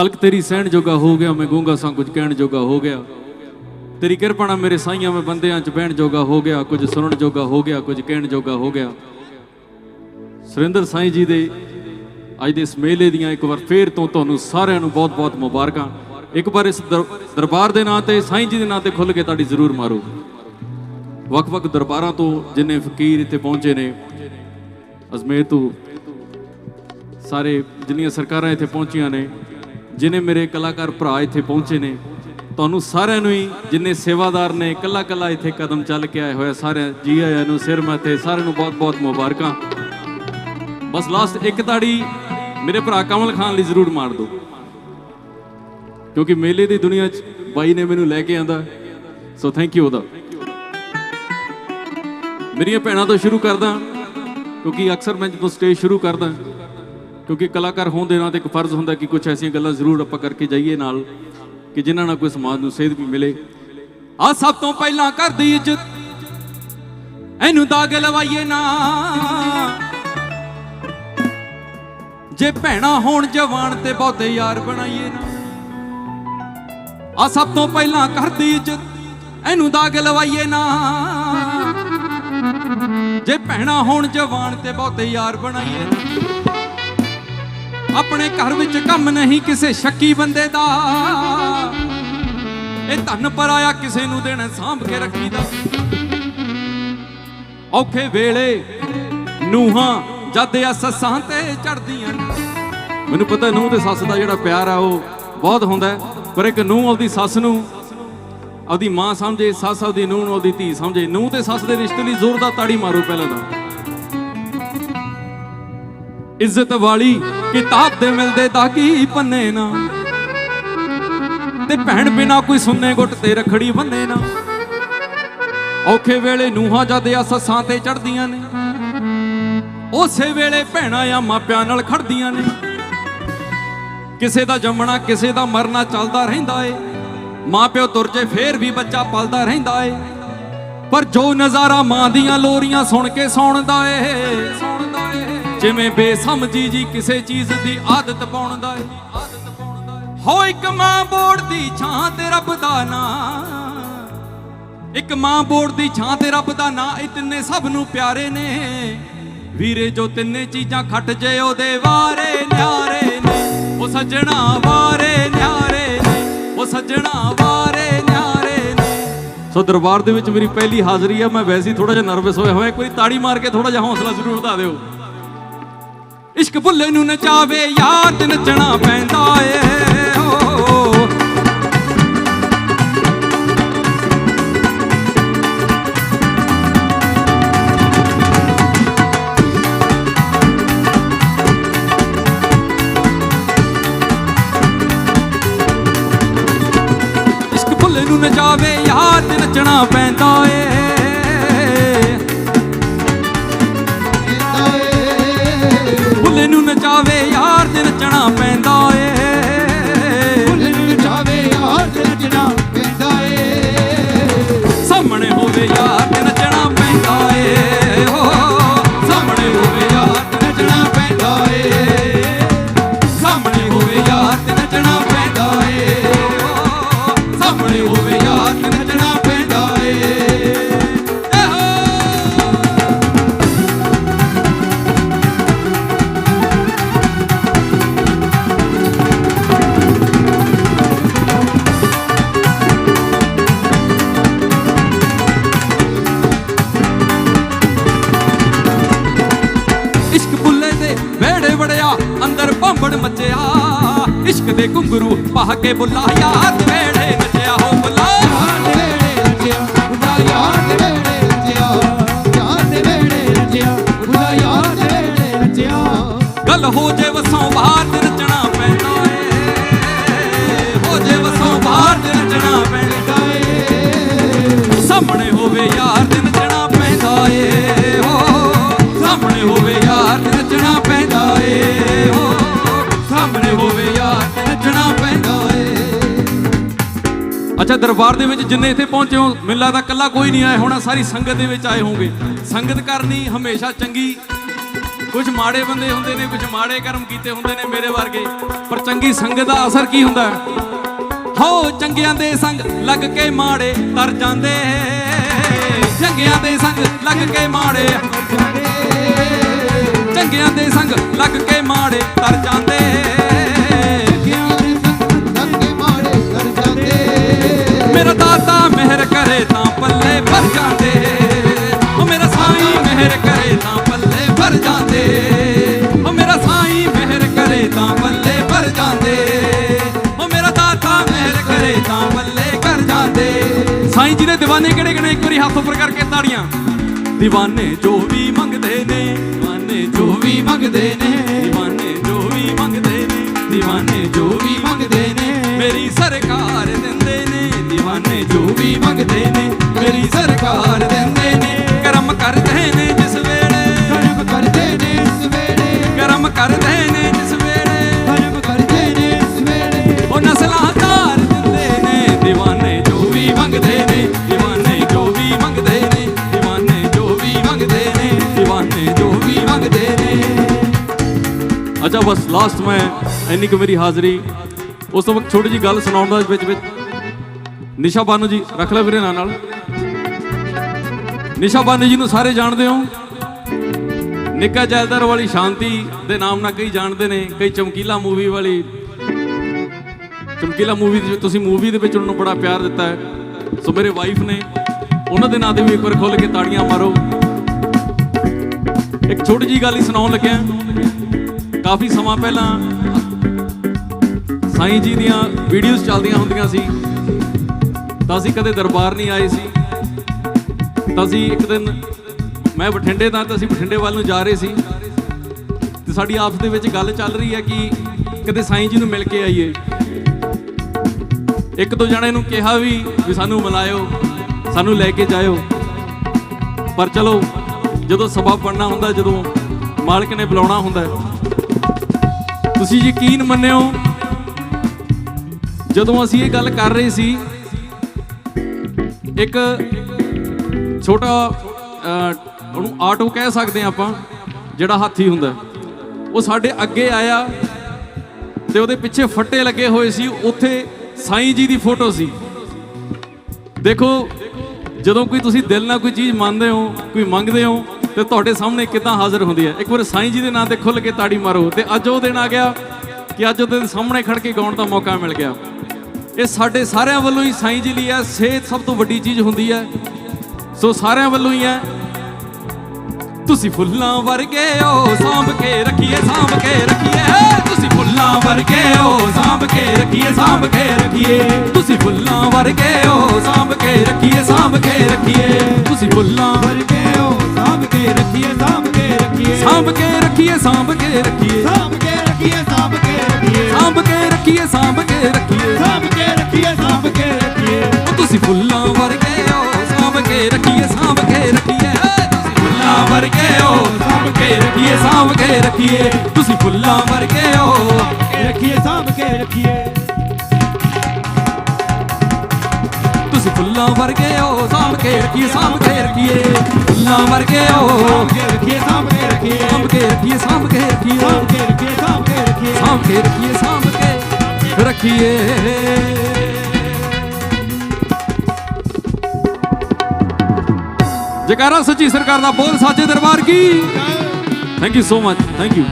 ਚਲਕ ਤੇਰੀ ਸਹਿਣ ਜੋਗਾ ਹੋ ਗਿਆ, ਮੈਂ ਗੂੰਗਾ ਸਾਂ ਕੁਝ ਕਹਿਣ ਜੋਗਾ ਹੋ ਗਿਆ। ਤੇਰੀ ਕਿਰਪਾ ਨਾਲ ਮੇਰੇ ਸਾਈਆਂ, ਮੈਂ ਬੰਦਿਆਂ ਚ ਬਹਿਣ ਜੋਗਾ ਹੋ ਗਿਆ, ਕੁਝ ਸੁਣਨ ਜੋਗਾ ਹੋ ਗਿਆ, ਕੁਝ ਕਹਿਣ ਜੋਗਾ ਹੋ ਗਿਆ। ਸੁਰਿੰਦਰ ਸਾਈਂ ਜੀ ਦੇ ਅੱਜ ਦੇ ਇਸ ਮੇਲੇ ਦੀਆਂ ਇੱਕ ਵਾਰ ਫੇਰ ਤੋਂ ਤੁਹਾਨੂੰ ਸਾਰਿਆਂ ਨੂੰ ਬਹੁਤ-ਬਹੁਤ ਮੁਬਾਰਕਾਂ। ਇੱਕ ਵਾਰ ਇਸ ਦਰ- ਦਰਬਾਰ ਦੇ ਨਾਂ ਤੇ, ਸਾਈਂ ਜੀ ਦੇ ਨਾਂ ਤੇ ਖੁੱਲ ਕੇ ਤੁਹਾਡੀ ਜ਼ਰੂਰ ਮਾਰੋ। ਵੱਖ-ਵੱਖ ਦਰਬਾਰਾਂ ਤੋਂ ਜਿੰਨੇ ਫਕੀਰ ਇੱਥੇ ਪਹੁੰਚੇ ਨੇ, ਅਜਮੇਰ ਤੋਂ ਸਾਰੇ ਜਿੰਨੀਆਂ ਸਰਕਾਰਾਂ ਇੱਥੇ ਪਹੁੰਚੀਆਂ ਨੇ ਜਿਨੇ ਮੇਰੇ ਕਲਾਕਾਰ ਭਰਾ ਇੱਥੇ ਪਹੁੰਚੇ ਨੇ, ਤੁਹਾਨੂੰ ਸਾਰਿਆਂ ਨੂੰ ਹੀ ਜਿੰਨੇ ਸੇਵਾਦਾਰ ਨੇ ਕੱਲਾ ਕੱਲਾ ਇੱਥੇ ਕਦਮ ਚੱਲ ਕੇ ਆਏ ਹੋਇਆ ਸਾਰਿਆਂ ਜੀ ਆਇਆਂ ਨੂੰ, ਸਿਰ ਮੱਥੇ, ਸਾਰਿਆਂ ਨੂੰ ਬਹੁਤ-ਬਹੁਤ ਮੁਬਾਰਕਾਂ। ਬਸ ਲਾਸਟ ਇੱਕ ਤਾੜੀ ਮੇਰੇ ਭਰਾ ਕਮਲ ਖਾਨ ਲਈ ਜ਼ਰੂਰ ਮਾਰ ਦਿਓ। ਕਿਉਂਕਿ ਮੇਲੇ ਦੀ ਦੁਨੀਆ 'ਚ ਬਾਈ ਨੇ ਮੈਨੂੰ ਲੈ ਕੇ ਆਂਦਾ। ਸੋ ਥੈਂਕ ਯੂ ਉਹਦਾ। ਮੇਰੀਆਂ ਭੈਣਾਂ ਤੋਂ ਸ਼ੁਰੂ ਕਰਦਾ, ਕਿਉਂਕਿ ਅਕਸਰ ਮੈਂ ਜਦੋਂ ਸਟੇਜ ਸ਼ੁਰੂ ਕਰਦਾ ਕਿਉਂਕਿ ਕਲਾਕਾਰ ਹੋਣ ਦੇ ਨਾਲ ਇੱਕ ਫਰਜ਼ ਹੁੰਦਾ ਕਿ ਕੁਝ ਐਸੀਆਂ ਗੱਲਾਂ ਜ਼ਰੂਰ ਆਪਾਂ ਕਰਕੇ ਜਾਈਏ ਨਾਲ, ਕਿ ਜਿਨ੍ਹਾਂ ਨਾਲ ਕੋਈ ਸਮਾਜ ਨੂੰ ਸੇਧ ਵੀ ਮਿਲੇ। ਆ ਸਭ ਤੋਂ ਪਹਿਲਾਂ ਘਰ ਦੀ ਇੱਜ਼ਤ, ਇਹਨੂੰ ਦਾਗ ਲਵਾਈਏ ਨਾ। ਜੇ ਭੈਣਾ ਹੋਣ ਜਵਾਨ ਤੇ ਬਹੁਤੇ ਯਾਰ ਬਣਾਈਏ ਨਾ। ਆ ਸਭ ਤੋਂ ਪਹਿਲਾਂ ਘਰ ਦੀ ਇੱਜ਼ਤ, ਇਹਨੂੰ ਦਾਗ ਲਵਾਈਏ ਨਾ। ਜੇ ਭੈਣਾ ਹੋਣ ਜਵਾਨ ਤੇ ਬਹੁਤੇ ਯਾਰ ਬਣਾਈਏ ਨਾ। ਆਪਣੇ ਘਰ ਵਿੱਚ ਕੰਮ ਨਹੀਂ ਕਿਸੇ ਸ਼ੱਕੀ ਬੰਦੇ ਦਾ। ਇਹ ਧਨ ਪਰਾਇਆ ਕਿਸੇ ਨੂੰ ਦੇਣਾ ਸਾਂਭ ਕੇ ਰੱਖੀਦਾ। ਔਖੇ ਵੇਲੇ ਨੂਹਾਂ ਜਦ ਆ ਸੱਸਾਂ ਤੇ ਚੜਦੀਆਂ ਮੈਨੂੰ ਪਤਾ ਨੂੰਹ ਤੇ ਸੱਸ ਦਾ ਜਿਹੜਾ ਪਿਆਰ ਆ, ਉਹ ਬਹੁਤ ਹੁੰਦਾ ਪਰ ਇੱਕ ਨੂੰਹ ਆਪਦੀ ਸੱਸ ਨੂੰ ਆਪਦੀ ਮਾਂ ਸਮਝੇ, ਸੱਸ ਆਪਦੀ ਨੂੰਹ ਨੂੰ ਆਪਦੀ ਧੀ ਸਮਝੇ। ਨੂੰਹ ਤੇ ਸੱਸ ਦੇ ਰਿਸ਼ਤੇ ਲਈ ਜ਼ੋਰਦਾਰ ਤਾੜੀ ਮਾਰੋ ਪਹਿਲਾਂ ਤਾਂ। ਇੱਜ਼ਤ ਵਾਲੀ ਕਿਤਾਬ ਦੇ ਮਿਲਦੇ ਦਾਗੀ ਪੰਨੇ ਨਾ? ਤੇ ਭੈਣ ਬਿਨਾ ਕੋਈ ਸੁੰਨੇ ਗੁੱਟ ਤੇ ਰਖੜੀ ਬੰਨੇ ਨਾ? ਔਖੇ ਵੇਲੇ ਨੂਹਾਂ ਜਦ ਆ ਤੇ ਚੜਦੀਆਂ ਨੇ, ਉਸੇ ਵੇਲੇ ਭੈਣਾਂ ਆ ਮਾਪਿਆਂ ਨਾਲ ਖੜਦੀਆਂ ਨੇ। ਕਿਸੇ ਦਾ ਜੰਮਣਾ, ਕਿਸੇ ਦਾ ਮਰਨਾ ਚੱਲਦਾ ਰਹਿੰਦਾ ਏ। ਮਾਪਿਓ ਤੁਰ ਜੇ ਫੇਰ ਵੀ ਬੱਚਾ ਪਲਦਾ ਰਹਿੰਦਾ ਏ। ਪਰ ਜੋ ਨਜ਼ਾਰਾ ਮਾਂ ਦੀਆਂ ਲੋਰੀਆਂ ਸੁਣ ਕੇ ਸੌਣਦਾ ਏ ਜਿਵੇਂ ਬੇਸਮਝੀ ਜੀ ਕਿਸੇ ਚੀਜ਼ ਦੀ ਆਦਤ ਪਾਉਣਦਾ ਏ। ਹੋ ਇੱਕ ਮਾਂ ਬੋੜ ਦੀ ਛਾਂ ਤੇ ਰੱਬ ਦਾ ਨਾਂ। ਇੱਕ ਮਾਂ ਬੋੜ ਦੀ ਛਾਂ ਤੇ ਰੱਬ ਦਾ ਨਾਂ, ਇਹ ਤਿੰਨੇ ਸਭ ਨੂੰ ਪਿਆਰੇ ਨੇ। ਵੀਰੇ ਜੋ ਤਿੰਨੇ ਚੀਜ਼ਾਂ ਖੱਟ ਜੇ, ਉਹਦੇ ਵਾਰੇ ਨਿਆਰੇ ਨੇ। ਉਹ ਸੱਜਣਾ ਵਾਰੇ ਨਿਆਰੇ ਨੇ। ਉਹ ਸੱਜਣਾ ਵਾਰੇ ਨਿਆਰੇ ਨੇ। ਸੋ ਦਰਬਾਰ ਦੇ ਵਿੱਚ ਮੇਰੀ ਪਹਿਲੀ ਹਾਜ਼ਰੀ ਆ, ਮੈਂ ਵੈਸੇ ਹੀ ਥੋੜਾ ਜਿਹਾ ਨਰਵਸ ਹੋਇਆ ਹੋਇਆ, ਇੱਕ ਵਾਰੀ ਤਾੜੀ ਮਾਰ ਕੇ ਥੋੜਾ ਜਿਹਾ ਹੌਸਲਾ ਜ਼ਰੂਰ ਵਧਾ ਦਿਓ। ਇਸ਼ਕ ਭੁੱਲੇ ਨੂੰ ਨਚਾਵੇ, ਯਾਰ ਤੇ ਨੱਚਣਾ ਪੈਂਦਾ ਏ। ਓ ਇਸ਼ਕ ਭੁੱਲੇ ਨੂੰ ਨਚਾਵੇ, ਯਾਰ ਤੇ ਨੱਚਣਾ ਪੈਂਦਾ ਏ। ਨਚਾਵੇ ਯਾਰ ਤੇ ਨੱਚਣਾ ਪੈਂਦਾ ਪਾ ਕੇ ਬੁੱਲਾ ਅੱਛਾ, ਦਰਬਾਰ ਦੇ ਵਿੱਚ ਜਿੰਨੇ ਇੱਥੇ ਪਹੁੰਚੇ ਹੋ, ਮੈਨੂੰ ਤਾਂ ਇਕੱਲਾ ਕੋਈ ਨਹੀਂ ਆਇਆ ਹੋਣਾ, ਸਾਰੀ ਸੰਗਤ ਦੇ ਵਿੱਚ ਆਏ ਹੋਗੇ ਸੰਗਤ ਕਰਨੀ ਹਮੇਸ਼ਾ ਚੰਗੀ। ਕੁਝ ਮਾੜੇ ਬੰਦੇ ਹੁੰਦੇ ਨੇ, ਕੁਝ ਮਾੜੇ ਕਰਮ ਕੀਤੇ ਹੁੰਦੇ ਨੇ ਮੇਰੇ ਵਰਗੇ, ਪਰ ਚੰਗੀ ਸੰਗਤ ਦਾ ਅਸਰ ਕੀ ਹੁੰਦਾ? ਹੋ, ਚੰਗਿਆਂ ਦੇ ਸੰਗ ਲੱਗ ਕੇ ਮਾੜੇ ਤਰ ਜਾਂਦੇ। ਚੰਗਿਆਂ ਦੇ ਸੰਗ ਲੱਗ ਕੇ ਮਾੜੇ ਚੰਗਿਆਂ ਦੇ ਸੰਗ ਲੱਗ ਕੇ ਮਾੜੇ ਤਰ ਜਾਂਦੇ। ਕਰੇ ਤਾਂ ਪੱਲੇ ਭਰ ਜਾਂਦੇ। ਉਹ ਮੇਰਾ ਕਰੇ ਤਾਂ ਪੱਲੇ ਭਰ ਕਰੇ ਤਾਂ ਜਾਂਦੇ। ਉਹ ਜੀ ਦੇ دیਵਾਨੇ ਕਿਹੜੇ ਕਿਹੜੇ ਇੱਕ ਵਾਰੀ ਹੱਥ ਉੱਪਰ ਕਰਕੇ ਤਾੜੀਆਂ। دیਵਾਨੇ ਜੋ ਵੀ ਮੰਗਦੇ ਨੇ دیਵਾਨੇ ਜੋ ਵੀ ਮੰਗਦੇ ਨੇ دیਵਾਨੇ ਜੋ ਵੀ ਮੰਗਦੇ ਨੇ دیਵਾਨੇ ਜੋ ਵੀ ਮੰਗਦੇ ਨੇ। ਮੇਰੀ ਸਰਕਾਰ ਅੱਛਾ ਬਸ ਲਾਸਟ ਮੈਂ, ਇੰਨੀ ਕੁ ਮੇਰੀ ਹਾਜ਼ਰੀ। ਉਸ ਤੋਂ ਵਕਤ ਛੋਟੀ ਜੀ ਗੱਲ ਸੁਣਾਉਣ ਦਾ ਵਿੱਚ ਵਿੱਚ। ਨਿਸ਼ਾ ਬਾਨੂ ਜੀ, ਰੱਖ ਲੈ ਵੀਰੇ ਨਾਲ ਨਾਲ। ਨਿਸ਼ਾ ਬਾਨੂ ਜੀ ਨੂੰ ਸਾਰੇ ਜਾਣਦੇ ਹੋ। ਨਿੱਕਾ ਜੈਲਦਾਰ ਵਾਲੀ ਸ਼ਾਂਤੀ ਦੇ ਨਾਮ ਨਾਲ ਕਈ ਜਾਣਦੇ ਨੇ, ਕਈ ਚਮਕੀਲਾ ਮੂਵੀ ਵਾਲੀ। ਚਮਕੀਲਾ ਮੂਵੀ ਦੇ ਤੁਸੀਂ ਮੂਵੀ ਦੇ ਵਿੱਚ ਉਹਨਾਂ ਨੂੰ ਬੜਾ ਪਿਆਰ ਦਿੱਤਾ ਹੈ। ਸੋ ਮੇਰੇ ਵਾਈਫ ਨੇ ਉਹਨਾਂ ਦੇ ਨਾਂ ਤੇ ਵੀ ਇੱਕ ਵਾਰ ਖੁੱਲ ਕੇ ਤਾੜੀਆਂ ਮਾਰੋ। ਇੱਕ ਛੋਟੀ ਜੀ ਗੱਲ ਹੀ ਸੁਣਾਉਣ ਲੱਗਿਆ। ਕਾਫੀ ਸਮਾਂ ਪਹਿਲਾਂ ਸਾਈਂ ਜੀ ਦੀਆਂ ਵੀਡੀਓਜ਼ ਚੱਲਦੀਆਂ ਹੁੰਦੀਆਂ ਸੀ। ਤਾਂ ਅਸੀਂ ਕਦੇ ਦਰਬਾਰ ਨਹੀਂ ਆਏ ਸੀ। ਤਾਂ ਅਸੀਂ ਇੱਕ ਦਿਨ ਮੈਂ ਬਠਿੰਡੇ ਦਾ ਤਾਂ ਅਸੀਂ ਬਠਿੰਡੇ ਵੱਲ ਨੂੰ ਜਾ ਰਹੇ ਸੀ। ਤੇ ਸਾਡੀ ਆਪਸ ਦੇ ਵਿੱਚ ਗੱਲ ਚੱਲ ਰਹੀ ਹੈ ਕਿ ਕਦੇ ਸਾਈਂ ਜੀ ਨੂੰ ਮਿਲ ਕੇ ਆਈਏ। ਇੱਕ ਦੋ ਜਣੇ ਨੂੰ ਕਿਹਾ ਵੀ ਵੀ ਸਾਨੂੰ ਮਿਲਾਇਓ, ਸਾਨੂੰ ਲੈ ਕੇ ਜਾਇਓ। ਪਰ ਚਲੋ, ਜਦੋਂ ਸਬਬ ਬਣਨਾ ਹੁੰਦਾ, ਜਦੋਂ ਮਾਲਕ ਨੇ ਬੁਲਾਉਣਾ ਹੁੰਦਾ ਤੁਸੀਂ ਯਕੀਨ ਮੰਨਿਓ, ਜਦੋਂ ਅਸੀਂ ਇਹ ਗੱਲ ਕਰ ਰਹੇ ਸੀ, ਇੱਕ ਛੋਟਾ ਉਹਨੂੰ ਆਟੋ ਕਹਿ ਸਕਦੇ ਹਾਂ ਆਪਾਂ, ਜਿਹੜਾ ਹਾਥੀ ਹੁੰਦਾ ਉਹ ਸਾਡੇ ਅੱਗੇ ਆਇਆ ਤੇ ਉਹਦੇ ਪਿੱਛੇ ਫੱਟੇ ਲੱਗੇ ਹੋਏ ਸੀ, ਉੱਥੇ ਸਾਈਂ ਜੀ ਦੀ ਫੋਟੋ ਸੀ। ਦੇਖੋ, ਜਦੋਂ ਕੋਈ ਤੁਸੀਂ ਦਿਲ ਨਾਲ ਕੋਈ ਚੀਜ਼ ਮੰਨਦੇ ਹੋ, ਕੋਈ ਮੰਗਦੇ ਹੋ ਤੇ ਤੁਹਾਡੇ ਸਾਹਮਣੇ ਕਿਦਾਂ ਹਾਜ਼ਰ ਹੁੰਦੀ ਹੈ? ਇੱਕ ਵਾਰ ਸਾਈਂ ਜੀ ਦੇ ਨਾਂ ਤੇ ਖੁੱਲ ਕੇ ਤਾੜੀ ਮਾਰੋ ਤੇ ਅੱਜ ਉਹ ਦਿਨ ਆ ਗਿਆ ਕਿ ਅੱਜ ਉਹਦੇ ਸਾਹਮਣੇ ਖੜ ਕੇ ਗਾਉਣ ਦਾ ਮੌਕਾ ਮਿਲ ਗਿਆ। ਇਹ ਸਾਡੇ ਸਾਰਿਆਂ ਵੱਲੋਂ ਹੀ ਸਾਈਂ ਜੀ ਲਈ ਹੈ, ਸਿਹਤ ਸਭ ਤੋਂ ਵੱਡੀ ਚੀਜ਼ ਹੁੰਦੀ ਹੈ। ਸੋ ਸਾਰਿਆਂ ਵੱਲੋਂ ਹੀ ਹੈ। ਤੁਸੀਂ ਫੁੱਲਾਂ ਵਰਗੇ ਹੋ, ਸਾਂਭ ਕੇ ਰੱਖੀਏ, ਸਾਂਭ ਕੇ ਰੱਖੀਏ। ਤੁਸੀਂ ਫੁੱਲਾਂ ਵਰਗੇ ਹੋ, ਸਾਂਭ ਕੇ ਰੱਖੀਏ, ਸਾਂਭ ਕੇ ਰੱਖੀਏ। ਤੁਸੀਂ ਫੁੱਲਾਂ ਵਰਗੇ ਹੋ, ਸਾਂਭ ਕੇ ਰੱਖੀਏ, ਸਾਂਭ ਕੇ ਰੱਖੀਏ। ਤੁਸੀਂ ਫੁੱਲਾਂ ਸਾਂਭ ਕੇ ਰੱਖੀਏ ਸਾਂਭ ਕੇ ਰੱਖੀਏ ਸਾਂਭ ਕੇ ਰੱਖੀਏ ਸਾਂਭ ਕੇ ਰੱਖੀਏ ਸਾਂਭ ਕੇ ਰੱਖੀਏ ਸਾਂਭ ਕੇ ਰੱਖੀਏ ਸਾਂਭ ਕੇ ਰੱਖੀਏ ਸਾਂਭ ਕੇ ਰੱਖੀਏ ਉਹ ਤੁਸੀਂ ਫੁੱਲਾਂ ਵਰਗੇ ਹੋ ਸਾਂਭ ਕੇ ਰੱਖੀਏ ਸਾਂਭ ਕੇ ਰੱਖੀਏ ਤੁਸੀਂ ਫੁੱਲਾਂ ਵਰਗੇ ਹੋ ਸਾਂਭ ਕੇ ਰੱਖੀਏ ਸਾਂਭ ਕੇ ਰੱਖੀਏ ਤੁਸੀਂ ਫੁੱਲਾਂ ਵਰਗੇ ਹੋ ਰੱਖੀਏ ਸਾਂਭ ਕੇ ਰੱਖੀਏ ਤੁਸੀਂ ਫੁੱਲਾਂ ਵਰਗੇ ਹੋ ਸਾਂਭ ਕੇ ਰੱਖੀਏ ਸਾਂਭ ਕੇ ਰੱਖੀਏ ਫੁੱਲਾਂ ਵਰਗੇ ਹੋ ਸਾਂਭ ਕੇ ਰੱਖੀਏ ਸਾਂਭ ਰੱਖੀਏ ਸਾਂਭ ਕੇ ਰੱਖੀਏ ਸਾਂਭ ਕੇ ਰੱਖੀਏ। ਸਾਂਭ ਕੇ ਰੱਖੀਏ ਸਾਂਭ ਕੇ ਰੱਖੀਏ। ਸਾਂਭ ਕੇ ਰੱਖੀਏ ਸਾਂਭ ਕੇ ਰੱਖੀਏ। ਜਕਾਰਾ ਸੱਚੀ ਸਰਕਾਰ ਦਾ ਬੋਲ ਸਾਚੇ ਦਰਬਾਰ ਕੀ? Thank you so much thank you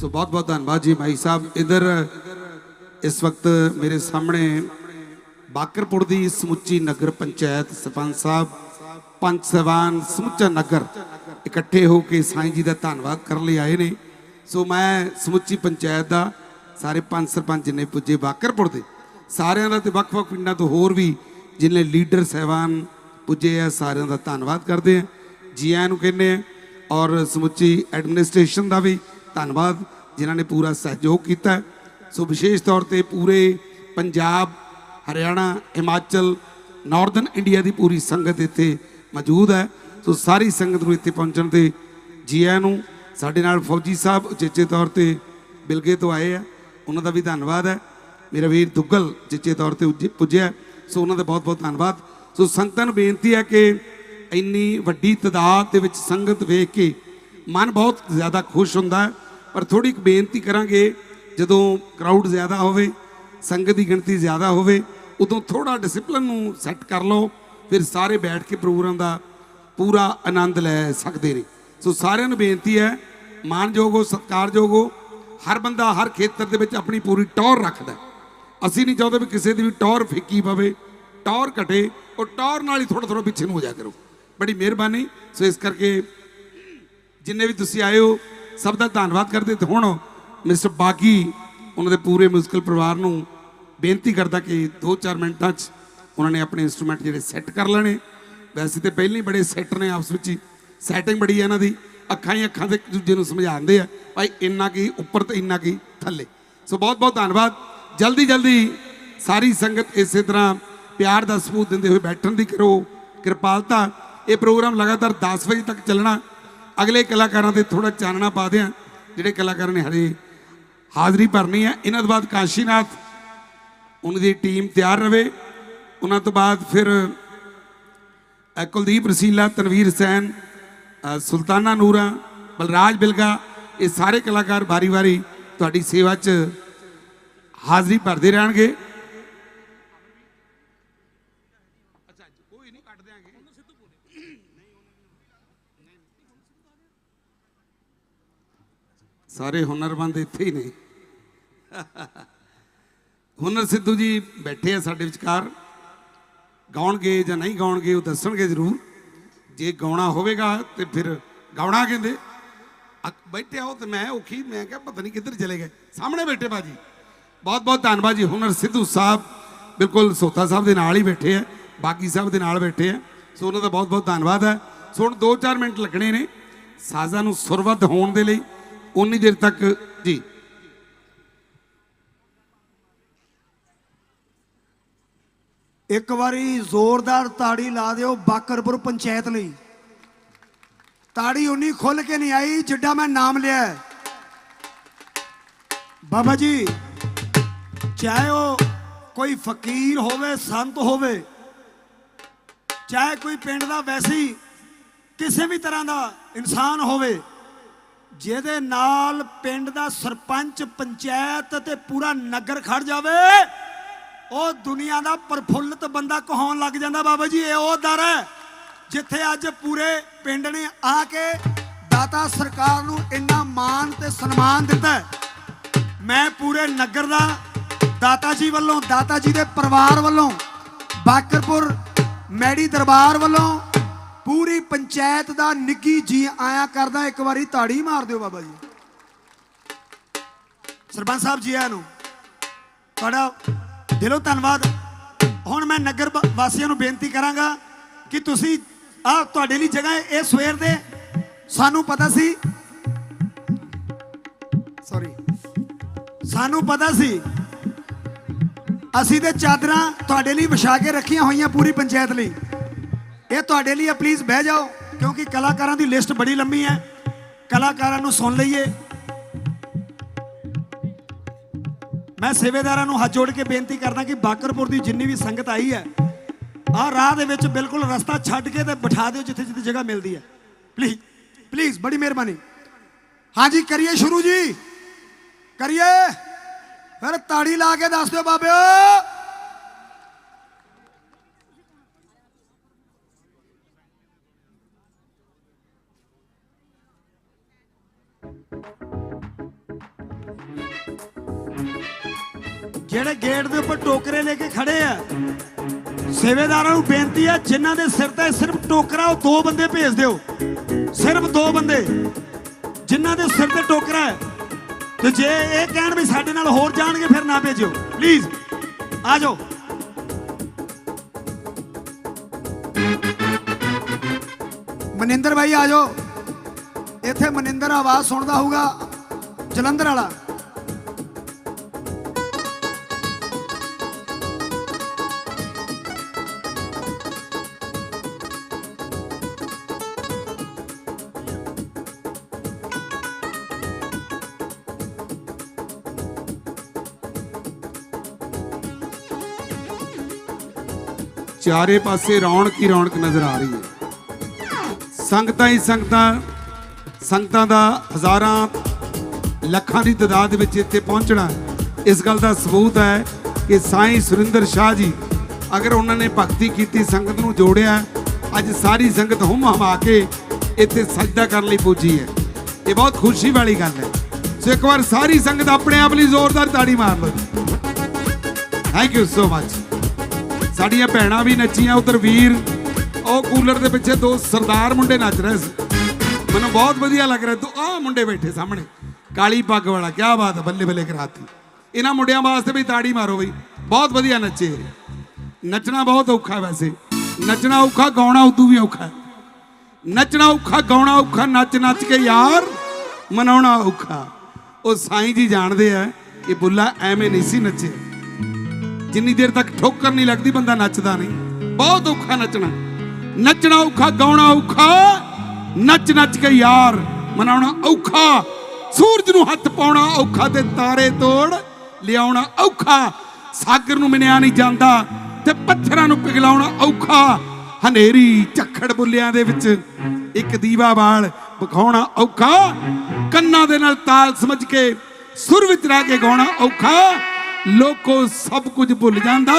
so ਬਹੁਤ ਬਹੁਤ ਧੰਨਵਾਦ ਜੀ ਭਾਈ ਸਾਹਿਬ। ਇਧਰ ਇਸ ਵਕਤ ਮੇਰੇ ਸਾਹਮਣੇ ਬਾਕਰਪੁਰ ਦੀ ਸਮੁੱਚੀ ਨਗਰ ਪੰਚਾਇਤ ਸਰਪੰਚ ਸਾਹਿਬ ਪੰਚ ਸਵਾਨ ਸਮੁੱਚਾ ਨਗਰ ਇਕੱਠੇ ਹੋ ਕੇ ਸਾਈਂ ਜੀ ਦਾ ਧੰਨਵਾਦ ਕਰਨ ਲਈ ਆਏ ਨੇ। ਸੋ ਮੈਂ ਸਮੁੱਚੀ ਪੰਚਾਇਤ ਦਾ, ਸਾਰੇ ਪੰਜ ਸਰਪੰਚ ਜਿੰਨੇ ਪੁੱਜੇ ਬਾਕਰਪੁਰ ਦੇ, ਸਾਰਿਆਂ ਦਾ ਤੇ ਵੱਖ-ਵੱਖ ਪਿੰਡਾਂ ਤੋਂ ਹੋਰ ਵੀ ਜਿੰਨੇ ਲੀਡਰ ਸਹਿਬਾਨ ਪੁੱਜੇ ਆ, ਸਾਰਿਆਂ ਦਾ ਧੰਨਵਾਦ ਕਰਦੇ ਆ। ਜੀ ਆਇਆਂ ਨੂੰ ਕਹਿੰਦੇ ਆ, ਔਰ ਸਮੁੱਚੀ ਐਡਮਿਨਿਸਟ੍ਰੇਸ਼ਨ ਦਾ ਵੀ ਧੰਨਵਾਦ, ਜਿਨ੍ਹਾਂ ਨੇ ਪੂਰਾ ਸਹਿਯੋਗ ਕੀਤਾ। ਸੋ ਵਿਸ਼ੇਸ਼ ਤੌਰ ਤੇ ਪੂਰੇ ਪੰਜਾਬ, ਹਰਿਆਣਾ, ਹਿਮਾਚਲ ਨਾਰਥਰਨ ਇੰਡੀਆ ਦੀ ਪੂਰੀ ਸੰਗਤ ਇੱਥੇ ਮੌਜੂਦ ਹੈ। ਸੋ ਸਾਰੀ ਸੰਗਤ ਨੂੰ ਇੱਥੇ ਪਹੁੰਚਣ ਤੇ ਜੀ ਆਇਆਂ ਨੂੰ ਸਾਡੇ ਨਾਲ ਫੌਜੀ ਸਾਹਿਬ ਉਚੇਚੇ ਤੌਰ ਤੇ ਬਿਲਗੇ ਤੋਂ ਆਏ ਆ। ਉਹਨਾਂ ਦਾ ਵੀ ਧੰਨਵਾਦ ਹੈ। ਮੇਰਾ ਵੀਰ ਦੁੱਗਲ ਜਿੱਚੇ ਤੌਰ ਤੇ ਉੱਜੇ- ਪੁੱਜਿਆ। ਸੋ ਉਹਨਾਂ ਦਾ ਬਹੁਤ ਬਹੁਤ ਧੰਨਵਾਦ। ਸੋ ਸੰਗਤਾਂ ਨੂੰ ਬੇਨਤੀ ਹੈ ਕਿ ਇੰਨੀ ਵੱਡੀ ਤਦਾਦ ਦੇ ਵਿੱਚ ਸੰਗਤ ਵੇਖ ਕੇ ਮਨ ਬਹੁਤ ਜ਼ਿਆਦਾ ਖੁਸ਼ ਹੁੰਦਾ ਹੈ। ਪਰ ਥੋੜੀ ਕੁ ਬੇਨਤੀ ਕਰਾਂਗੇ, ਜਦੋਂ ਕਰਾਊਡ ਜ਼ਿਆਦਾ ਹੋਵੇ, ਸੰਗਤ ਦੀ ਗਿਣਤੀ ਜ਼ਿਆਦਾ ਹੋਵੇ, ਉਦੋਂ ਥੋੜਾ ਡਿਸਪਲਿਨ ਨੂੰ ਸੈੱਟ ਕਰ ਲਓ। ਫਿਰ ਸਾਰੇ ਬੈਠ ਕੇ ਪ੍ਰੋਗਰਾਮ ਦਾ ਪੂਰਾ ਆਨੰਦ ਲੈ ਸਕਦੇ ਨੇ। ਸੋ ਸਾਰਿਆਂ ਨੂੰ ਬੇਨਤੀ ਹੈ, ਮਾਨਯੋਗ ਹੋ, ਸਤਿਕਾਰਯੋਗ ਹੋ, ਹਰ ਬੰਦਾ ਹਰ ਖੇਤਰ ਦੇ ਵਿੱਚ ਆਪਣੀ ਪੂਰੀ ਟੌਰ ਰੱਖਦਾ ਅਸੀਂ ਨਹੀਂ ਚਾਹੁੰਦੇ ਵੀ ਕਿਸੇ ਦੀ ਵੀ ਟੌਰ ਫਿੱਕੀ ਪਵੇ, ਟੌਰ ਘਟੇ ਉਹ ਟੌਰ ਨਾਲ ਹੀ ਥੋੜਾ ਥੋੜਾ ਪਿੱਛੇ ਨੂੰ ਹੋ ਜਾ ਕਰੋ। ਬੜੀ ਮਿਹਰਬਾਨੀ। ਸੋ ਇਸ ਕਰਕੇ ਜਿੰਨੇ ਵੀ ਤੁਸੀਂ ਆਏ ਹੋ, ਸਭ ਦਾ ਧੰਨਵਾਦ ਕਰਦੇ। ਤੇ ਹੁਣ ਮਿਸਟਰ ਬਾਗੀ, ਉਹਨਾਂ ਦੇ ਪੂਰੇ ਮਿਊਜ਼ੀਕਲ ਪਰਿਵਾਰ ਨੂੰ ਬੇਨਤੀ ਕਰਦਾ ਕਿ 2-4 ਮਿੰਟਾਂ 'ਚ ਉਹਨਾਂ ਨੇ ਆਪਣੇ ਇਨਸਟਰੂਮੈਂਟ ਜਿਹੜੇ ਸੈੱਟ ਕਰ ਲੈਣੇ। ਵੈਸੇ ਤੇ ਪਹਿਲਾਂ ਹੀ ਬੜੇ ਸੈੱਟ ਨੇ ਆਪਸ ਵਿੱਚ ਹੀ। ਸੈਟਿੰਗ ਬੜੀ ਹੈ ਇਹਨਾਂ ਦੀ। ਅੱਖਾਂ ਹੀ ਅੱਖਾਂ ਦੇ ਇੱਕ ਦੂਜੇ ਨੂੰ ਸਮਝਾਉਂਦੇ ਆ। ਭਾਈ ਇੰਨਾ ਕੀ, ਉੱਪਰ ਤੇ ਇੰਨਾ ਕੀ, ਥੱਲੇ। ਸੋ ਬਹੁਤ ਬਹੁਤ ਧੰਨਵਾਦ। ਜਲਦੀ ਜਲਦੀ ਸਾਰੀ ਸੰਗਤ ਇਸੇ ਤਰ੍ਹਾਂ ਪਿਆਰ ਦਾ ਸਬੂਤ ਦਿੰਦੇ ਹੋਏ ਬੈਠਣ ਦੀ ਕਰੋ। ਕਿਰਪਾਲਤਾ ਇਹ ਪ੍ਰੋਗਰਾਮ ਲਗਾਤਾਰ 10 ਵਜੇ ਤੱਕ ਚੱਲਣਾ। ਅਗਲੇ ਕਲਾਕਾਰਾਂ ਤੇ ਥੋੜਾ ਚਾਨਣਾ ਪਾ ਦਿਆਂ। ਜਿਹੜੇ ਕਲਾਕਾਰਾਂ ਨੇ ਹਰੇ ਹਾਜ਼ਰੀ ਭਰਨੀ ਹੈ। ਇਹਨਾਂ ਤੋਂ ਬਾਅਦ ਕਾਸ਼ੀਨਾਥ, ਉਹਨਾਂ ਦੀ ਟੀਮ ਤਿਆਰ ਰਵੇ ਉਹਨਾਂ ਤੋਂ ਬਾਅਦ ਫਿਰ ਕੁਲਦੀਪ ਰਸੀਲਾ ਤਨਵੀਰ ਸੈਨ ਸੁਲਤਾਨਾ ਨੂਰਾ, ਬਲਰਾਜ ਬਿਲਗਾ, ਇਹ ਸਾਰੇ ਕਲਾਕਾਰ ਵਾਰੀ-ਵਾਰੀ ਤੁਹਾਡੀ ਸੇਵਾ 'ਚ ਹਾਜ਼ਰੀ ਭਰਦੇ ਰਹਿਣਗੇ। ਸਾਰੇ ਹੁਨਰਮੰਦ ਇੱਥੇ ਹੀ ਨੇ। ਹੁਨਰ ਸਿੱਧੂ ਜੀ ਬੈਠੇ ਆ ਸਾਡੇ ਵਿਚਕਾਰ। ਗਾਉਣਗੇ ਜਾਂ ਨਹੀਂ ਗਾਉਣਗੇ ਉਹ ਦੱਸਣਗੇ ਜ਼ਰੂਰ। ਜੇ ਗਾਉਣਾ ਹੋਵੇਗਾ ਤੇ ਫਿਰ ਗਾਉਣਾ ਕਹਿੰਦੇ। ਅ- ਬੈਠੇ ਹੋ ਤੇ ਮੈਂ ਔਖੀ, ਮੈਂ ਕਿਹਾ ਪਤਾ ਨਹੀਂ ਕਿੱਧਰ ਚਲੇ ਗਏ। ਸਾਹਮਣੇ ਬੈਠੇ ਬਾਜੀ ਬਹੁਤ ਬਹੁਤ ਧੰਨਵਾਦ ਜੀ, ਹੁਨਰ ਸਿੱਧੂ ਸਾਹਿਬ। ਬਿਲਕੁਲ ਸੋਤਾ ਸਾਹਿਬ ਦੇ ਨਾਲ ਹੀ ਬੈਠੇ ਆ, ਬਾਗੀ ਸਾਹਿਬ ਦੇ ਨਾਲ ਬੈਠੇ ਆ। ਸੋ ਉਹਨਾਂ ਦਾ ਬਹੁਤ ਬਹੁਤ ਧੰਨਵਾਦ ਹੈ ਸੋ ਹੁਣ 2-4 ਮਿੰਟ ਲੱਗਣੇ ਨੇ। ਸਾਜ਼ਾਂ ਨੂੰ ਸੁਰਵੱਧ ਹੋਣ ਦੇ ਲਈ, ਉਨੀ ਦੇਰ ਤੱਕ, ਜੀ। ਇੱਕ ਵਾਰੀ ਜ਼ੋਰਦਾਰ ਤਾੜੀ ਲਾ ਦਿਓ ਬਾਕਰਪੁਰ ਪੰਚਾਇਤ ਲਈ। ਤਾੜੀ ਉਨੀ ਖੁੱਲ ਕੇ ਨਹੀਂ ਆਈ, ਜਿੱਡਾ ਮੈਂ ਨਾਮ ਲਿਆ ਬਾਬਾ ਜੀ, ਚਾਹੇ ਉਹ ਕੋਈ ਫਕੀਰ ਹੋਵੇ, ਸੰਤ ਹੋਵੇ, ਚਾਹੇ ਕੋਈ ਪਿੰਡ ਦਾ ਵੈਸੀ ਕਿਸੇ ਵੀ ਤਰ੍ਹਾਂ ਦਾ ਇਨਸਾਨ ਹੋਵੇ, ਜਿਹਦੇ ਨਾਲ ਪਿੰਡ ਦਾ ਸਰਪੰਚ, ਪੰਚਾਇਤ ਤੇ ਪੂਰਾ ਨਗਰ ਖੜ ਜਾਵੇ। ਉਹ ਦੁਨੀਆ ਦਾ ਪ੍ਰਫੁੱਲਤ ਬੰਦਾ ਕਹਾਉਣ ਲੱਗ ਜਾਂਦਾ ਬਾਬਾ ਜੀ, ਇਹ ਉਹ ਦਰ ਹੈ ਜਿੱਥੇ ਅੱਜ ਪੂਰੇ ਪਿੰਡ ਨੇ ਆ ਕੇ ਦਾਤਾ ਸਰਕਾਰ ਨੂੰ ਇੰਨਾ ਮਾਣ ਤੇ ਸਨਮਾਨ ਦਿੱਤਾ ਮੈਂ ਪੂਰੇ ਨਗਰ ਦਾ ਦਾਤਾ ਜੀ ਵੱਲੋਂ, ਦਾਤਾ ਜੀ ਦੇ ਪਰਿਵਾਰ ਵੱਲੋਂ, ਬਾਕਰਪੁਰ ਮੈੜੀ ਦਰਬਾਰ ਵੱਲੋਂ ਪੂਰੀ ਪੰਚਾਇਤ ਦਾ ਨਿੱਗੀ ਜੀ ਆਇਆ ਕਰਦਾ ਇੱਕ ਵਾਰੀ ਤਾੜੀ ਮਾਰ ਦਿਓ ਬਾਬਾ ਜੀ। ਸਰਪੰਚ ਸਾਹਿਬ ਜੀ ਆਇਆਂ ਨੂੰ, ਤੁਹਾਡਾ ਦਿਲੋਂ ਧੰਨਵਾਦ। ਹੁਣ ਮੈਂ ਨਗਰ ਵਾਸੀਆਂ ਨੂੰ ਬੇਨਤੀ ਕਰਾਂਗਾ ਕਿ ਤੁਸੀਂ ਆ ਤੁਹਾਡੇ ਲਈ ਜਗ੍ਹਾ ਇਹ ਸਵੇਰ ਦੇ। ਸਾਨੂੰ ਪਤਾ ਸੀ ਸੌਰੀ ਸਾਨੂੰ ਪਤਾ ਸੀ ਅਸੀਂ ਤੇ ਚਾਦਰਾਂ ਤੁਹਾਡੇ ਲਈ ਵਿਛਾ ਕੇ ਰੱਖੀਆਂ ਹੋਈਆਂ ਪੂਰੀ ਪੰਚਾਇਤ ਲਈ। ਇਹ ਤੁਹਾਡੇ ਲਈ ਪਲੀਜ਼ ਬਹਿ ਜਾਓ, ਕਿਉਂਕਿ ਕਲਾਕਾਰਾਂ ਦੀ ਲਿਸਟ ਬੜੀ ਲੰਮੀ ਹੈ। ਕਲਾਕਾਰਾਂ ਨੂੰ ਸੁਣ ਲਈਏ। ਮੈਂ ਸੇਵੇਦਾਰਾਂ ਨੂੰ ਹੱਥ ਜੋੜ ਕੇ ਬੇਨਤੀ ਕਰਦਾ ਕਿ ਬਾਕਰਪੁਰ ਦੀ ਜਿੰਨੀ ਵੀ ਸੰਗਤ ਆਈ ਹੈ, ਆਹ ਰਾਹ ਦੇ ਵਿੱਚ ਬਿਲਕੁਲ ਰਸਤਾ ਛੱਡ ਕੇ ਤੇ ਬਿਠਾ ਦਿਓ ਜਿੱਥੇ ਜਿੱਥੇ ਜਗ੍ਹਾ ਮਿਲਦੀ ਹੈ। ਪਲੀਜ਼ ਪਲੀਜ਼ ਬੜੀ ਮਿਹਰਬਾਨੀ। ਹਾਂਜੀ, ਕਰੀਏ ਸ਼ੁਰੂ ਜੀ। ਕਰੀਏ। ਫਿਰ ਤਾੜੀ ਲਾ ਕੇ ਦੱਸ ਦਿਓ ਬਾਬਿਓ। ਜਿਹੜੇ ਗੇਟ ਦੇ ਉੱਪਰ ਟੋਕਰੇ ਲੈ ਕੇ ਖੜੇ ਆ, ਸੇਵੇਦਾਰਾਂ ਨੂੰ ਬੇਨਤੀ ਹੈ ਜਿਨ੍ਹਾਂ ਦੇ ਸਿਰ ਤੇ ਸਿਰਫ ਟੋਕਰਾ, ਉਹ ਦੋ ਬੰਦੇ ਭੇਜ ਦਿਓ। ਸਿਰਫ ਦੋ ਬੰਦੇ, ਜਿਨ੍ਹਾਂ ਦੇ ਸਿਰ ਤੇ ਟੋਕਰਾ ਹੈ। ਤੇ ਜੇ ਇਹ ਕਹਿਣ ਵੀ ਸਾਡੇ ਨਾਲ ਹੋਰ ਜਾਣਗੇ, ਫਿਰ ਨਾ ਭੇਜਿਓ। ਪਲੀਜ਼ ਆ ਜਾਓ। ਮਨਿੰਦਰ ਭਾਈ, ਆ ਜਾਓ। ਇੱਥੇ ਮਨਿੰਦਰ ਆਵਾਜ਼ ਸੁਣਦਾ ਹੋਊਗਾ, ਜਲੰਧਰ ਵਾਲਾ। ਚਾਰੇ ਪਾਸੇ ਰੌਣਕ ਹੀ ਰੌਣਕ ਨਜ਼ਰ ਆ ਰਹੀ ਹੈ। ਸੰਗਤਾਂ ਹੀ ਸੰਗਤਾਂ ਸੰਗਤਾਂ ਦਾ ਹਜ਼ਾਰਾਂ ਲੱਖਾਂ ਦੀ ਤਾਦਾਦ ਦੇ ਵਿੱਚ ਇੱਥੇ ਪਹੁੰਚਣਾ ਇਸ ਗੱਲ ਦਾ ਸਬੂਤ ਹੈ ਕਿ ਸਾਈਂ ਸੁਰਿੰਦਰ ਸ਼ਾਹ ਜੀ, ਅਗਰ ਉਹਨਾਂ ਨੇ ਭਗਤੀ ਕੀਤੀ, ਸੰਗਤ ਨੂੰ ਜੋੜਿਆ, ਅੱਜ ਸਾਰੀ ਸੰਗਤ ਹੁਮ ਹਮਾ ਕੇ ਇੱਥੇ ਸਜਦਾ ਕਰਨ ਲਈ ਪੁੱਜੀ ਹੈ। ਇਹ ਬਹੁਤ ਖੁਸ਼ੀ ਵਾਲੀ ਗੱਲ ਹੈ। ਸੋ ਇੱਕ ਵਾਰ ਸਾਰੀ ਸੰਗਤ ਆਪਣੇ ਆਪ ਲਈ ਜ਼ੋਰਦਾਰ ਤਾੜੀ ਮਾਰ ਲਓ ਥੈਂਕ ਯੂ ਸੋ ਮਚ ਸਾਡੀਆਂ ਭੈਣਾਂ ਵੀ ਨੱਚੀਆਂ, ਉਧਰ ਵੀਰ, ਉਹ ਕੂਲਰ ਦੇ ਪਿੱਛੇ ਦੋ ਸਰਦਾਰ ਮੁੰਡੇ ਨੱਚ ਰਹੇ ਸੀ। ਮੈਨੂੰ ਬਹੁਤ ਵਧੀਆ ਲੱਗ ਰਿਹਾ, ਤੂੰ ਆਹ ਮੁੰਡੇ ਬੈਠੇ ਸਾਹਮਣੇ। ਕਾਲੀ ਪੱਗ ਵਾਲਾ ਕੀ ਬਾਤ ਹੈ ਬੱਲੇ ਬੱਲੇ ਕਰਾਤੀ। ਇਹਨਾਂ ਮੁੰਡਿਆਂ ਵਾਸਤੇ ਵੀ ਤਾੜੀ ਮਾਰੋ ਬਈ, ਬਹੁਤ ਵਧੀਆ ਨੱਚੇ। ਨੱਚਣਾ ਬਹੁਤ ਔਖਾ ਵੈਸੇ। ਨੱਚਣਾ ਔਖਾ, ਗਾਉਣਾ ਉਦੋਂ ਵੀ ਔਖਾ। ਨੱਚਣਾ ਔਖਾ, ਗਾਉਣਾ ਔਖਾ, ਨੱਚ ਨੱਚ ਕੇ ਯਾਰ ਮਨਾਉਣਾ ਔਖਾ। ਉਹ ਸਾਈਂ ਜੀ ਜਾਣਦੇ ਆ ਕਿ ਬੁੱਲਾ ਐਵੇਂ ਨਹੀਂ ਸੀ ਨੱਚੇ ਜਿੰਨੀ ਦੇਰ ਤੱਕ ਠੋਕਰ ਨਹੀਂ ਲੱਗਦੀ, ਬੰਦਾ ਨੱਚਦਾ ਨਹੀਂ। ਬਹੁਤ ਔਖਾ ਨੱਚਣਾ। ਨੱਚਣਾ ਔਖਾ, ਗਾਉਣਾ ਔਖਾ। ਨੱਚ ਨੱਚ ਕੇ ਯਾਰ ਮਨਾਉਣਾ ਔਖਾ। ਸੂਰਜ ਨੂੰ ਹੱਥ ਪਾਉਣਾ ਔਖਾ ਤੇ ਤਾਰੇ ਤੋੜ ਲਿਆਉਣਾ ਔਖਾ। ਸਾਗਰ ਨੂੰ ਮਿਣਿਆ ਨਹੀਂ ਜਾਂਦਾ ਤੇ ਪੱਥਰਾਂ ਨੂੰ ਪਿਘਲਾਉਣਾ ਔਖਾ। ਹਨੇਰੀ ਝੱਖੜ ਬੁੱਲਿਆਂ ਦੇ ਵਿੱਚ ਇੱਕ ਦੀਵਾ ਬਾਲ ਵਿਖਾਉਣਾ ਔਖਾ। ਕੰਨਾਂ ਦੇ ਨਾਲ ਤਾਲ ਸਮਝ ਕੇ ਸੁਰ ਵਿੱਚ ਰਹਿ ਕੇ ਗਾਉਣਾ ਔਖਾ। ਲੋਕੋ ਸਭ ਕੁਝ ਭੁੱਲ ਜਾਂਦਾ।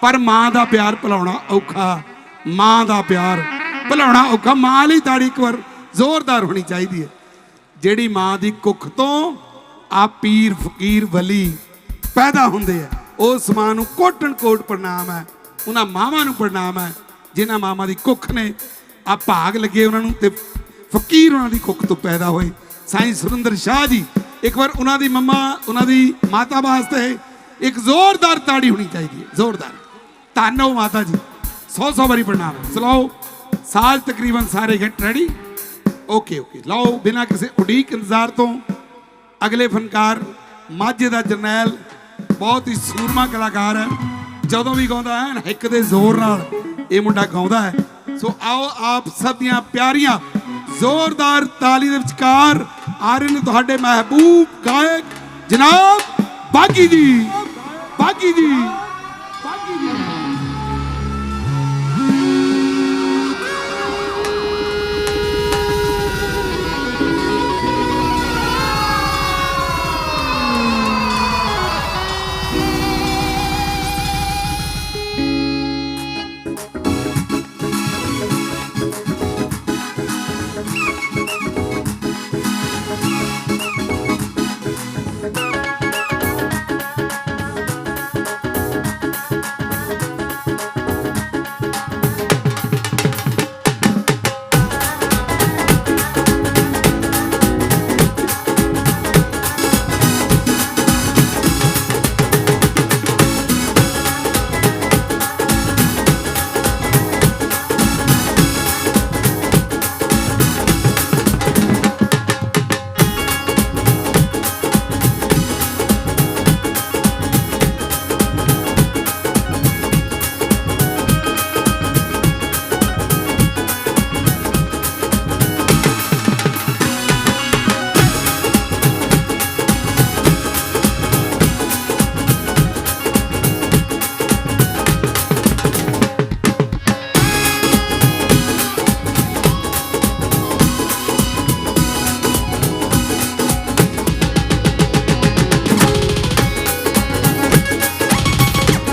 ਪਰ ਮਾਂ ਦਾ ਪਿਆਰ ਭੁਲਾਉਣਾ ਔਖਾ, ਮਾਂ ਦਾ ਪਿਆਰ ਭੁਲਾਉਣਾ ਔਖਾ। ਮਾਂ ਲਈ ਤਾੜੀ ਇੱਕ ਵਾਰ ਜ਼ੋਰਦਾਰ ਹੋਣੀ ਚਾਹੀਦੀ ਹੈ। ਜਿਹੜੀ ਮਾਂ ਦੀ ਕੁੱਖ ਤੋਂ ਆ ਪੀਰ ਫਕੀਰ ਵਲੀ ਪੈਦਾ ਹੁੰਦੇ ਆ, ਉਸ ਮਾਂ ਨੂੰ ਕੋਟਨ ਕੋਟ ਪ੍ਰਣਾਮ ਹੈ। ਉਹਨਾਂ ਮਾਵਾਂ ਨੂੰ ਪ੍ਰਣਾਮ ਹੈ। ਜਿਨ੍ਹਾਂ ਮਾਵਾਂ ਦੀ ਕੁੱਖ ਨੇ ਆ ਭਾਗ ਲੱਗੇ ਉਹਨਾਂ ਨੂੰ ਤੇ ਫਕੀਰ ਉਹਨਾਂ ਦੀ ਕੁੱਖ ਤੋਂ ਪੈਦਾ ਹੋਏ। ਸਾਈਂ ਸੁਰਿੰਦਰ ਸ਼ਾਹ ਜੀ ਇੱਕ ਵਾਰ ਉਹਨਾਂ ਦੀ ਮੰਮਾ, ਉਹਨਾਂ ਦੀ ਮਾਤਾ ਵਾਸਤੇ ਇੱਕ ਜ਼ੋਰਦਾਰ ਤਾੜੀ ਹੋਣੀ ਚਾਹੀਦੀ ਹੈ, ਜ਼ੋਰਦਾਰ। ਧੰਨ ਹੋ ਮਾਤਾ ਜੀ। ਸੌ ਸੌ ਵਾਰੀ ਪ੍ਰਣਾਮ। ਚਲਾਓ, ਸਾਲ ਤਕਰੀਬਨ ਸਾਰੇ ਗੈਟ ਰੈਡੀ ਓਕੇ ਓਕੇ ਲਾਓ, ਬਿਨਾਂ ਕਿਸੇ ਉਡੀਕ ਇੰਤਜ਼ਾਰ ਤੋਂ ਅਗਲੇ ਫਨਕਾਰ, ਮਾਝੇ ਦਾ ਜਰਨੈਲ, ਬਹੁਤ ਹੀ ਸੂਰਮਾ ਕਲਾਕਾਰ ਹੈ। ਜਦੋਂ ਵੀ ਗਾਉਂਦਾ ਹੈ ਹਿੱਕ ਦੇ ਜ਼ੋਰ ਨਾਲ ਇਹ ਮੁੰਡਾ ਗਾਉਂਦਾ ਹੈ। ਸੋ ਆਓ, ਆਪ ਸਭ ਦੀਆਂ ਪਿਆਰੀਆਂ, ਜ਼ੋਰਦਾਰ ਤਾਲੀ ਦੇ ਵਿਚਕਾਰ ਆ ਰਹੇ ਨੇ ਤੁਹਾਡੇ ਮਹਿਬੂਬ ਗਾਇਕ ਜਨਾਬ ਬਾਗੀ ਜੀ। ਬਾਗੀ ਜੀ।